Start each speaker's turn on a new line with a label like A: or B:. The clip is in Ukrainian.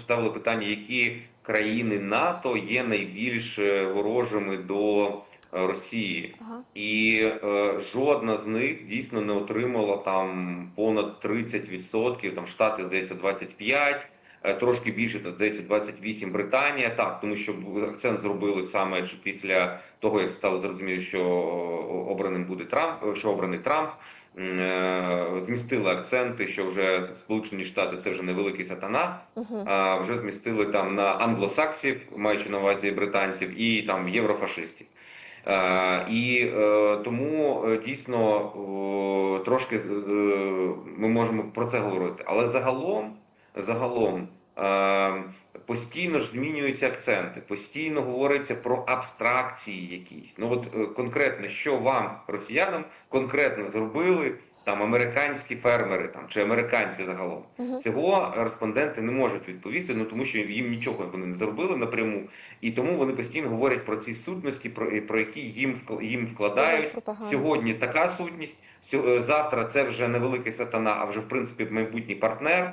A: ставили питання, які країни НАТО є найбільш е, ворожими до е, Росії.
B: Ага.
A: І е, жодна з них дійсно не отримала там понад 30%, там Штати, здається, 25%, е, трошки більше, здається, 28% Британія. Так, тому що акцент зробили саме після того, як стало зрозуміло, що обраним буде Трамп, е, що обраний Трамп. е, Змістили акценти, що вже Сполучені Штати це вже невеликий сатана,
B: Угу.
A: а вже змістили там на англосаксів, маючи на увазі британців, і там єврофашистів. Е, І е, тому е, дійсно е, трошки е, ми можемо про це говорити. Але загалом, загалом е, постійно ж змінюються акценти, постійно говориться про абстракції якісь. Ну от е, конкретно, що вам, росіянам, конкретно зробили там американські фермери там чи американці загалом.
B: Угу.
A: Цього респонденти не можуть відповісти, ну тому що їм нічого вони не зробили напряму, і тому вони постійно говорять про ці сутності, про, про які їм їм вкладають.
B: Пропаганда.
A: Сьогодні така сутність, е, завтра це вже не великий сатана, а вже в принципі майбутній партнер.